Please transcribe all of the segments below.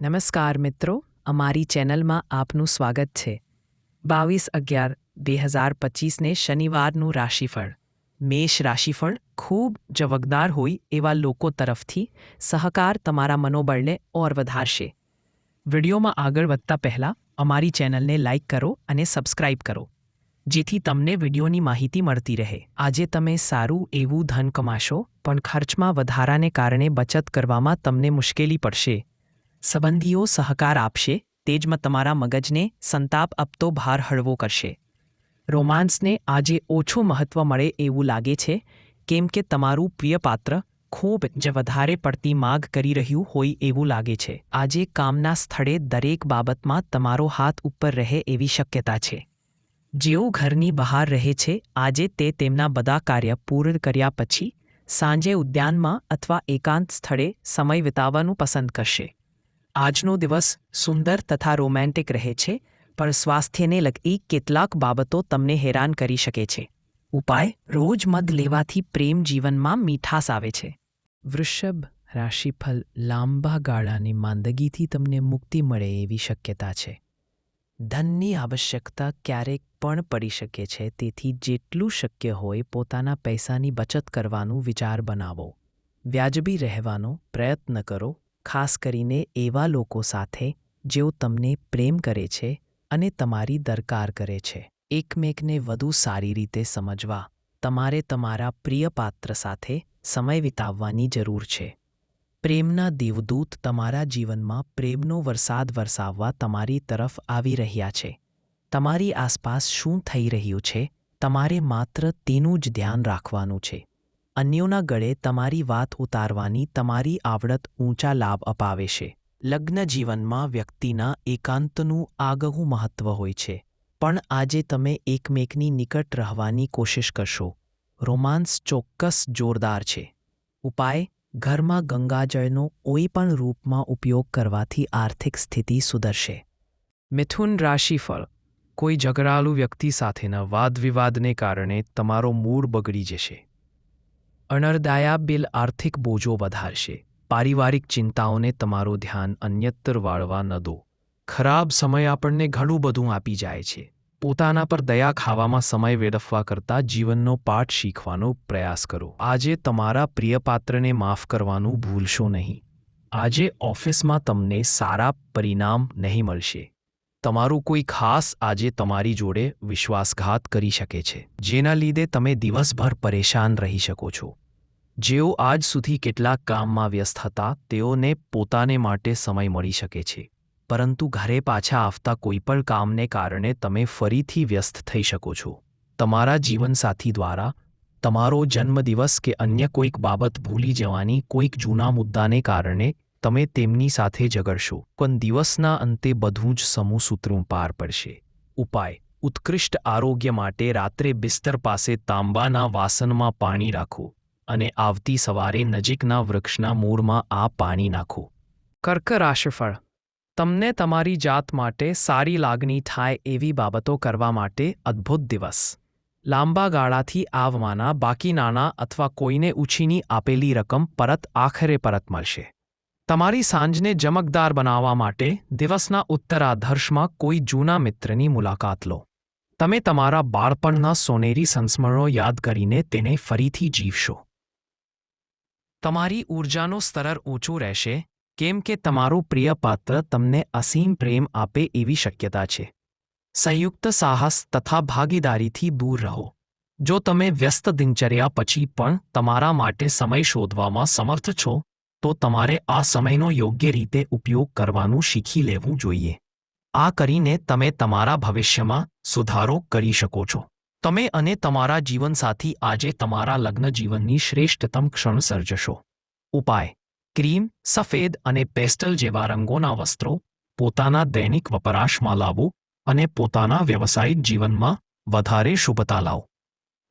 નમસ્કાર મિત્રો, અમારી ચેનલમાં આપનું સ્વાગત છે. બાવીસ અગિયાર બે હજાર પચીસને શનિવારનું રાશિફળ. મેષ રાશિફળ ખૂબ જવગદાર હોય એવા લોકો તરફથી સહકાર તમારા મનોબળને ઓર વધારશે. વિડીયોમાં આગળ વધતા પહેલાં અમારી ચેનલને લાઇક કરો અને સબસ્ક્રાઇબ કરો. જેથી તમને વિડીયોની માહિતી મળતી રહે. આજે તમે સારું એવું ધન કમાશો, પણ ખર્ચમાં વધારાને કારણે બચત કરવામાં તમને મુશ્કેલી પડશે. સંબંધીઓ સહકાર આપશે, તેજમાં તમારા મગજને સંતાપ આપતો ભાર હળવો કરશે. રોમાન્સને આજે ઓછું મહત્વ મળે એવું લાગે છે, કેમ કે તમારું પ્રિય પાત્ર ખૂબ જ વધારે પડતી માગ કરી રહ્યું હોય એવું લાગે છે. આજે કામના સ્થળે દરેક બાબતમાં તમારો હાથ ઉપર રહે એવી શક્યતા છે. જેઓ ઘરની બહાર રહે છે, આજે તે તેમના બધા કાર્ય પૂર્ણ કર્યા પછી સાંજે ઉદ્યાનમાં અથવા એકાંત સ્થળે સમય વિતાવવાનું પસંદ કરશે. આજનો દિવસ સુંદર તથા રોમેન્ટિક રહે છે, પણ સ્વાસ્થ્યને લગતી કેટલાક બાબતો તમને હેરાન કરી શકે છે. ઉપાય, રોજ મધ લેવાથી પ્રેમ જીવનમાં મીઠાશ આવે છે. વૃષભ રાશિફલ લાંબા ગાળાની માંદગીથી તમને મુક્તિ મળે એવી શક્યતા છે. ધનની આવશ્યકતા ક્યારેક પણ પડી શકે છે, તેથી જેટલું શક્ય હોય પોતાના પૈસાની બચત કરવાનું વિચાર બનાવો. વ્યાજબી રહેવાનો પ્રયત્ન કરો ખાસ કરીને એવા લોકો સાથે જેઓ તમને પ્રેમ કરે છે અને તમારી દરકાર કરે છે. એકમેકને વધુ સારી રીતે સમજવા, તમારે તમારા પ્રિય પાત્ર સાથે સમય વિતાવવાની જરૂર છે. પ્રેમના દેવદૂત તમારા જીવનમાં પ્રેમનો વરસાદ વરસાવવા તમારી તરફ આવી રહ્યા છે. તમારી આસપાસ શું થઈ રહ્યું છે, તમારે માત્ર તેનું જ ધ્યાન રાખવાનું છે. અન્યોના ગળે તમારી વાત ઉતારવાની તમારી આવડત ઊંચા લાભ અપાવે છે. લગ્ન જીવનમાં વ્યક્તિના એકાંતનું આગવું મહત્વ હોય છે. પણ આજે તમે એકમેકની નિકટ રહેવાની કોશિશ કરશો. રોમાન્સ ચોક્કસ જોરદાર છે. ઉપાય, ઘરમાં ગંગાજળનો કોઈ પણ રૂપમાં ઉપયોગ કરવાથી આર્થિક સ્થિતિ સુધરશે. મિથુન રાશિફળ. કોઈ ઝઘડાલુ વ્યક્તિ સાથેના વાદવિવાદને કારણે તમારો મૂડ બગડી જશે. અણરદાયા બિલ આર્થિક બોજો વધારશે. પારિવારિક ચિંતાઓને તમારું ધ્યાન અન્યત્ર વાળવા ન દો. ખરાબ સમય આપણને ઘણું બધું આપી જાય છે. પોતાના પર દયા ખાવામાં સમય વેડફવા કરતાં જીવનનો પાઠ શીખવાનો પ્રયાસ કરો. આજે તમારા પ્રિય પાત્રને માફ કરવાનું ભૂલશો નહીં. આજે ઓફિસમાં તમને સારા પરિણામ નહીં મળશે. તમારું કોઈ ખાસ આજે તમારી જોડે વિશ્વાસઘાત કરી શકે છે, જેના લીધે તમે દિવસભર પરેશાન રહી શકો છો. જેઓ આજ સુધી કેટલાક કામમાં વ્યસ્ત હતા, તેઓને પોતાને માટે સમય મળી શકે છે. પરંતુ ઘરે પાછા આવતા કોઈપણ કામને કારણે તમે ફરીથી વ્યસ્ત થઈ શકો છો. તમારા જીવનસાથી દ્વારા, તમારો જન્મદિવસ કે અન્ય કોઈક બાબત ભૂલી જવાની કોઈક જૂના મુદ્દાને કારણે તમે તેમની સાથે ઝઘડશો, પણ દિવસના અંતે બધું જ સમૂહસૂત્રું પાર પડશે. ઉપાય, ઉત્કૃષ્ટ આરોગ્ય માટે રાત્રે બિસ્તર પાસે તાંબાના વાસણમાં પાણી રાખો અને આવતી સવારે નજીકના વૃક્ષના મૂળમાં આ પાણી નાખો. કર્ક રાશિફળ, તમને તમારી જાત માટે સારી લાગણી થાય એવી બાબતો કરવા માટે અદ્ભુત દિવસ. લાંબા ગાળાથી આવવાના બાકી નાના અથવા કોઈને ઉછીની આપેલી રકમ પરત આખરે પરત મળશે. તમારી સાંજને ચમકદાર બનાવવા માટે દિવસના ઉત્તરાધર્ષમાં કોઈ જૂના મિત્રની મુલાકાત લો. તમે તમારા બાળપણના સોનેરી સંસ્મરણો યાદ કરીને તેને ફરીથી જીવશો. તમારી ઊર્જાનો સ્તર ઊંચું રહેશે, કેમ કે તમારું પ્રિય પાત્ર તમને અસીમ પ્રેમ આપે એવી શક્યતા છે. સંયુક્ત સાહસ તથા ભાગીદારીથી દૂર રહો. જો તમે વ્યસ્ત દિનચર્યા પછી પણ તમારા માટે સમય શોધવામાં સમર્થ છો તો તમારે આ સમયનો યોગ્ય રીતે ઉપયોગ કરવાનું શીખી લેવું જોઈએ. આ કરીને તમે તમારા ભવિષ્યમાં સુધારો કરી શકો છો. તમે અને તમારા જીવનસાથી આજે તમારા લગ્ન જીવનની શ્રેષ્ઠતમ ક્ષણ સર્જશો. ઉપાય. ક્રીમ, સફેદ અને પેસ્ટલ જેવા રંગોના વસ્ત્રો પોતાના દૈનિક વપરાશમાં લાવો અને પોતાના વ્યવસાયિક જીવનમાં વધારે શુભતા લાવો.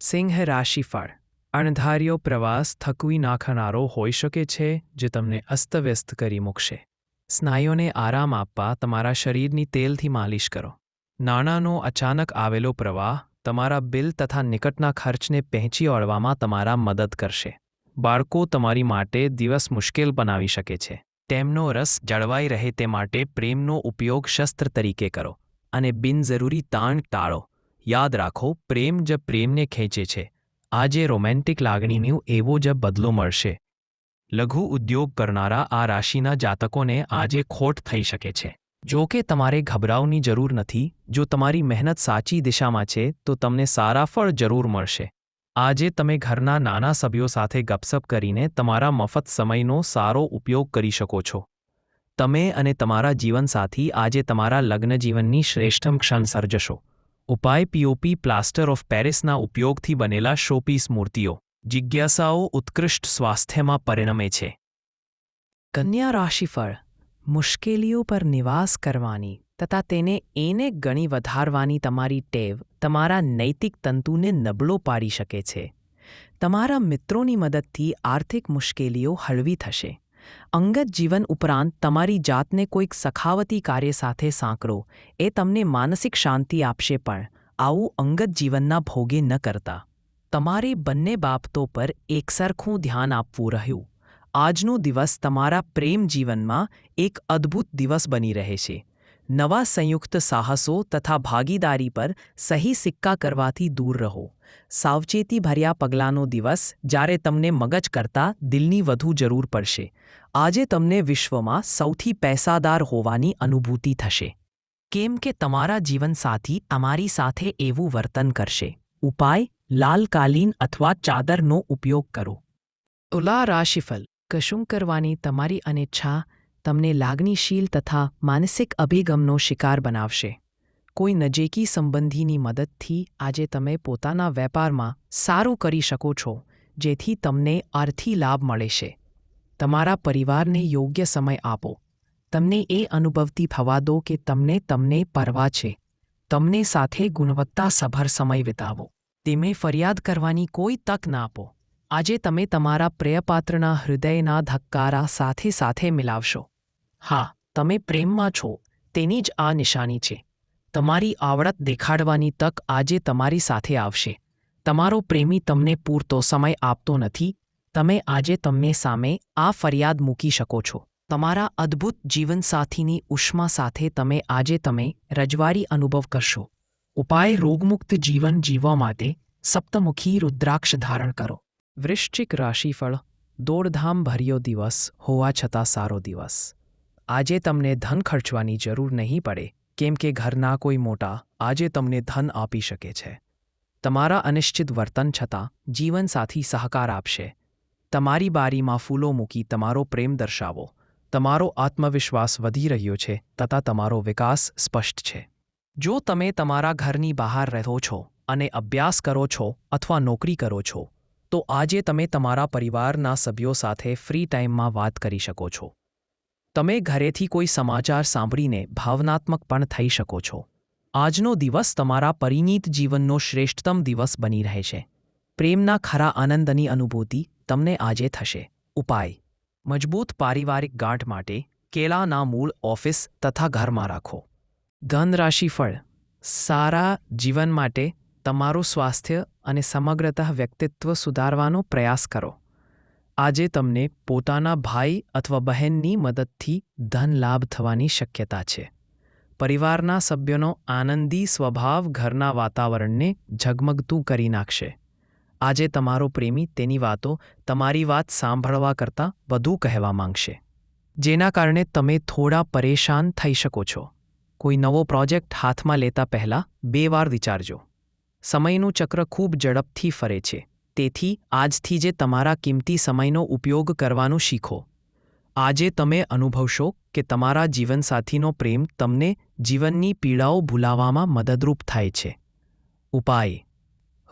સિંહ રાશિફળ. અણધાર્યો પ્રવાસ થકવી નાખનારો હોઈ શકે છે, જે તમને અસ્તવ્યસ્ત કરી મૂકશે. સ્નાયુઓને આરામ આપવા તમારા શરીરની તેલથી માલિશ કરો. નાણાંનો અચાનક આવેલો પ્રવાહ તમારા બિલ તથા નિકટના ખર્ચને પહોંચી વળવામાં તમારા મદદ કરશે. બાળકો તમારી માટે દિવસ મુશ્કેલ બનાવી શકે છે. તેમનો રસ જળવાઈ રહે તે માટે પ્રેમનો ઉપયોગ શસ્ત્ર તરીકે કરો અને બિનજરૂરી તાણ ટાળો. યાદ રાખો, પ્રેમ જ પ્રેમને ખેંચે છે. આજે રોમેન્ટિક લાગણીનું એવો જ બદલો મળશે. લઘુ ઉદ્યોગ કરનારા આ રાશિના જાતકોને આજે ખોટ થઈ શકે છે. જો કે તમારે ગભરાવની જરૂર નથી, જો તમારી મહેનત સાચી દિશામાં છે, તો તમને સારા ફળ જરૂર મળશે. આજે તમે ઘરના નાના સભ્યો સાથે ગપસપ કરીને તમારા મફત સમયનો સારો ઉપયોગ કરી શકો છો. તમે અને તમારા જીવનસાથી આજે તમારા લગ્ન જીવનની શ્રેષ્ઠમ ક્ષણ સર્જશો. ઉપાય પીઓપી પ્લાસ્ટર ઓફ પેરિસના ઉપયોગથી બનેલા શોપીસ મૂર્તિઓ, જિજ્ઞાસાઓ ઉત્કૃષ્ટ સ્વાસ્થ્યમાં પરિણમે છે. કન્યા રાશિફળ, મુશ્કેલીઓ પર નિવાસ કરવાની તથા તેને એને ગણી વધારવાની તમારી ટેવ તમારા નૈતિક તંતુને નબળો પાડી શકે છે. તમારા મિત્રોની મદદથી આર્થિક મુશ્કેલીઓ હળવી થશે. અંગત જીવન ઉપરાંત તમારી જાતને કોઈક સખાવતી કાર્ય સાથે સાંકળો. એ તમને માનસિક શાંતિ આપશે પણ. આવું અંગત જીવનના ભોગે ન કરતા. તમારે બંને બાબતો પર એકસરખું ધ્યાન આપવું રહ્યું. આજનો દિવસ તમારા પ્રેમ જીવનમાં એક અદ્ભુત દિવસ બની રહે છે. નવા સંયુક્ત સાહસો તથા ભાગીદારી પર સહી સિક્કા કરવાથી દૂર રહો. સાવચેતીભર્યા પગલાંનો દિવસ જ્યારે તમને મગજ કરતાં દિલની વધુ જરૂર પડશે. આજે તમને વિશ્વમાં સૌથી પૈસાદાર હોવાની અનુભૂતિ થશે. કેમ કે તમારા જીવનસાથી તમારી સાથે એવું વર્તન કરશે. ઉપાય લાલ કાલીન અથવા ચાદરનો ઉપયોગ કરો. તુલા રાશિફલ કશું કરવાની તમારી અનિચ્છા તમને લાગણીશીલ તથા માનસિક અભિગમનો શિકાર બનાવશે. કોઈ નજીકી સંબંધીની મદદથી આજે તમે પોતાના વેપારમાં સારું કરી શકો છો, જેથી તમને આર્થી લાભ મળે છે. તમારા પરિવારને યોગ્ય સમય આપો. તમને એ અનુભવતી થવા દો કે તમને તમને પરવા છે. તમને સાથે ગુણવત્તાસભર સમય વિતાવો. તેમે ફરિયાદ કરવાની કોઈ તક ના આપો. આજે તમે તમારા પ્રિયપાત્રના હૃદયના ધક્કારા સાથે સાથે મિલાવશો. હા, તમે પ્રેમમાં છો. તેની જ આ નિશાની છે. તમારી આવડત દેખાડવાની તક આજે તમારી સાથે આવશે. તમારો પ્રેમી તમને પૂરતો સમય આપતો નથી. તમે આજે તમને સામે આ ફરિયાદ મૂકી શકો છો. તમારા અદ્ભુત જીવનસાથીની ઉષ્મા સાથે તમે આજે તમે રજવારી અનુભવ કરશો. ઉપાય રોગમુક્ત જીવન જીવવા માટે સપ્તમુખી રુદ્રાક્ષ ધારણ કરો. વૃશ્ચિક રાશિફળ દોડધામ ભર્યો દિવસ હોવા છતાં સારો દિવસ. આજે તમને ધન ખર્ચવાની જરૂર નહીં પડે, કેમ કે ઘરના કોઈ મોટા આજે તમને ધન આપી શકે છે. તમારા અનિશ્ચિત વર્તન છતાં જીવનસાથી સહકાર આપશે. તમારી બારીમાં ફૂલો મૂકી તમારો પ્રેમ દર્શાવો. તમારો આત્મવિશ્વાસ વધી રહ્યો છે તથા તમારો વિકાસ સ્પષ્ટ છે. જો તમે તમારા ઘરની બહાર રહો છો અને અભ્યાસ કરો છો અથવા નોકરી કરો છો, તો આજે તમે તમારા પરિવારના સભ્યો સાથે ફ્રી ટાઈમમાં વાત કરી શકો છો. તમે ઘરેથી કોઈ સમાચાર સાંભળીને ભાવનાત્મક પણ થઈ શકો છો. આજનો દિવસ તમારા પરિણીત જીવનનો શ્રેષ્ઠતમ દિવસ બની રહે છે. પ્રેમના ખરા આનંદની અનુભૂતિ તમને આજે થશે. ઉપાય. મજબૂત પારિવારિક ગાંઠ માટે કેલાના મૂળ ઓફિસ તથા ઘરમાં રાખો. ધનરાશિ રાશિફળ સારા જીવન માટે તમારું સ્વાસ્થ્ય અને સમગ્રતઃ વ્યક્તિત્વ સુધારવાનો પ્રયાસ કરો. આજે તમને પોતાના ભાઈ અથવા બહેનની મદદથી ધન લાભ થવાની શક્યતા છે. પરિવારના સભ્યોનો આનંદી સ્વભાવ ઘરના વાતાવરણને ઝગમગતું કરી નાખશે. આજે તમારો પ્રેમી તેની વાતો તમારી વાત સાંભળવા કરતાં વધુ કહેવા માંગશે. જેના કારણે તમે થોડા પરેશાન થઈ શકો છો. કોઈ નવો પ્રોજેક્ટ હાથમાં લેતા પહેલાં બે વાર વિચારજો. સમયનું ચક્ર ખૂબ ઝડપથી ફરે છે. તેથી આજથી જે તમારા કિંમતી સમયનો ઉપયોગ કરવાનું શીખો. આજે તમે અનુભવશો કે તમારા જીવનસાથીનો પ્રેમ તમને જીવનની પીડાઓ ભૂલાવામાં મદદરૂપ થાય છે. ઉપાય.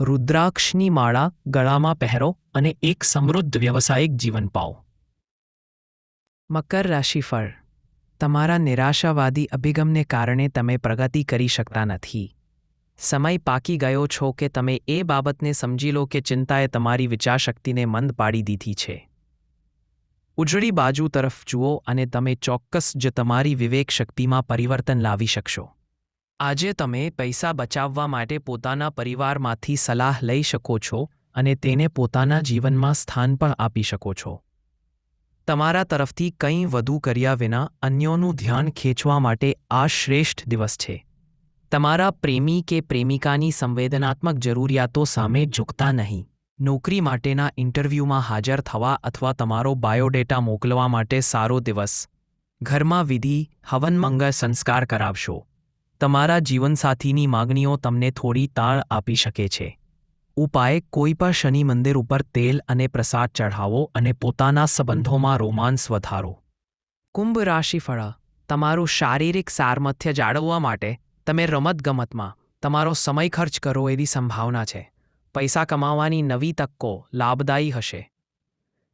રુદ્રાક્ષની માળા ગળામાં પહેરો અને એક સમૃદ્ધ વ્યવસાયિક જીવન પાઓ. મકર રાશિફળ તમારા નિરાશાવાદી અભિગમને કારણે તમે પ્રગતિ કરી શકતા નથી. સમય પાકી ગયો છો કે તમે એ બાબતને સમજી લો કે ચિંતાએ તમારી વિચારશક્તિને મંદ પાડી દીધી છે. ઉજળી બાજુ તરફ જુઓ અને તમે ચોક્કસ જ તમારી વિવેક શક્તિમાં પરિવર્તન લાવી શકશો. આજે તમે પૈસા બચાવવા માટે પોતાના પરિવારમાંથી સલાહ લઈ શકો છો અને તેને પોતાના જીવનમાં સ્થાન પણ આપી શકો છો. તમારા તરફથી કંઈ વધુ કર્યા વિના અન્યોનું ધ્યાન ખેંચવા માટે આ શ્રેષ્ઠ દિવસ છે. તમારા પ્રેમી કે પ્રેમિકાની સંવેદનાત્મક જરૂરિયાતો સામે ઝૂકતા નહીં. નોકરી માટેના ઇન્ટરવ્યૂમાં હાજર થવા અથવા તમારો બાયોડેટા મોકલવા માટે સારો દિવસ. ઘરમાં વિધિ, હવન મંગળ સંસ્કાર કરાવશો. તમારા જીવનસાથીની માગણીઓ તમને થોડી તાળ આપી શકે છે. ઉપાય, કોઈ પણ શનિ મંદિર ઉપર તેલ અને પ્રસાદ ચઢાવો અને પોતાના સંબંધોમાં રોમાંસ વધારો. કુંભ રાશિફળ તમારું શારીરિક સારમથ્ય જાળવવા માટે તમે રમતગમતમાં તમારો સમય ખર્ચ કરો એવી સંભાવના છે. પૈસા કમાવાની નવી તકો લાભદાયી હશે.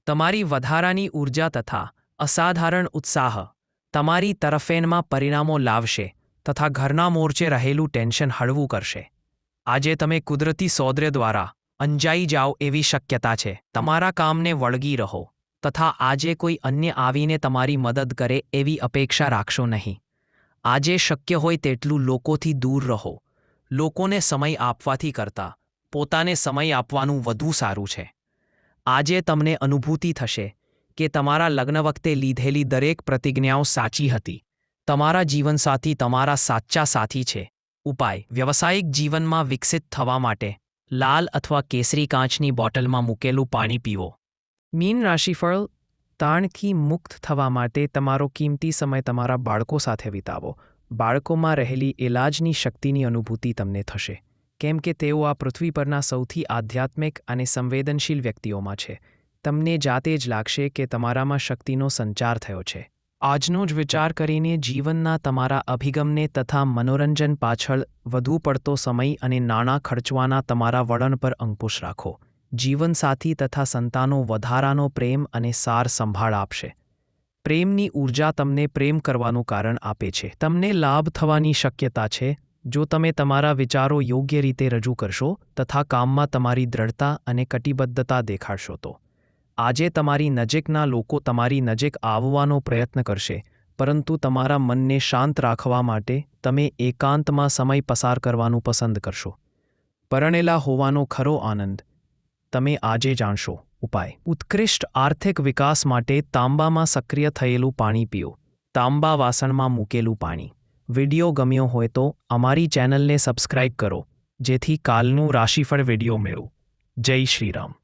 તમારી વધારાની ઊર્જા તથા અસાધારણ ઉત્સાહ તમારી તરફેણમાં પરિણામો લાવશે તથા ઘરના મોરચે રહેલું ટેન્શન હળવું કરશે. આજે તમે કુદરતી સૌંદર્ય દ્વારા અંજાઈ જાઓ એવી શક્યતા છે. તમારા કામને વળગી રહો તથા આજે કોઈ અન્ય આવીને તમારી મદદ કરે એવી અપેક્ષા રાખશો નહીં. આજે શક્ય હોય તેટલું લોકોથી દૂર રહો. લોકોને સમય આપવાથી કરતાં, પોતાને સમય આપવાનું વધુ સારું છે. આજે તમને અનુભૂતિ થશે કે તમારા લગ્ન વખતે લીધેલી દરેક પ્રતિજ્ઞાઓ સાચી હતી. તમારા જીવનસાથી તમારા સાચા સાથી છે. ઉપાય, વ્યવસાયિક જીવનમાં વિકસિત થવા માટે લાલ અથવા કેસરી કાચની બોટલમાં મૂકેલું પાણી પીવો. મીન રાશિફળ તાણથી મુક્ત થવા માટે તમારો કિંમતી સમય તમારા બાળકો સાથે વિતાવો. બાળકોમાં રહેલી ઇલાજની શક્તિની અનુભૂતિ તમને થશે. કેમ કે તેઓ આ પૃથ્વી પરના સૌથી આધ્યાત્મિક અને સંવેદનશીલ વ્યક્તિઓમાં છે. તમને જાતે જ લાગશે કે તમારામાં શક્તિનો સંચાર થયો છે. આજનો જ વિચાર કરીને જીવનના તમારા અભિગમને તથા મનોરંજન પાછળ વધુ પડતો સમય અને નાણાં ખર્ચવાના તમારા વળણ પર અંકુશ રાખો. જીવનસાથી તથા સંતાનો વધારાનો પ્રેમ અને સાર સંભાળ આપશે. પ્રેમની ઊર્જા તમને પ્રેમ કરવાનું કારણ આપે છે. તમને લાભ થવાની શક્યતા છે. જો તમે તમારા વિચારો યોગ્ય રીતે રજૂ કરશો તથા કામમાં તમારી દ્રઢતા અને કટિબદ્ધતા દેખાડશો તો. આજે તમારી નજીકના લોકો તમારી નજીક આવવાનો પ્રયત્ન કરશે, પરંતુ તમારા મનને શાંત રાખવા માટે તમે એકાંતમાં સમય પસાર કરવાનું પસંદ કરશો. પરણેલા હોવાનો ખરો આનંદ. તમે આજે જાણશો. ઉપાય. ઉત્કૃષ્ટ આર્થિક વિકાસ માટે તાંબામાં સક્રિય થયેલું પાણી પીઓ. તાંબા વાસણમાં મૂકેલું પાણી. વિડિયો ગમ્યો હોય તો અમારી ચેનલને સબસ્ક્રાઇબ કરો. જેથી કાલનું રાશિફળ વિડિયો મેળવો. જય શ્રીરામ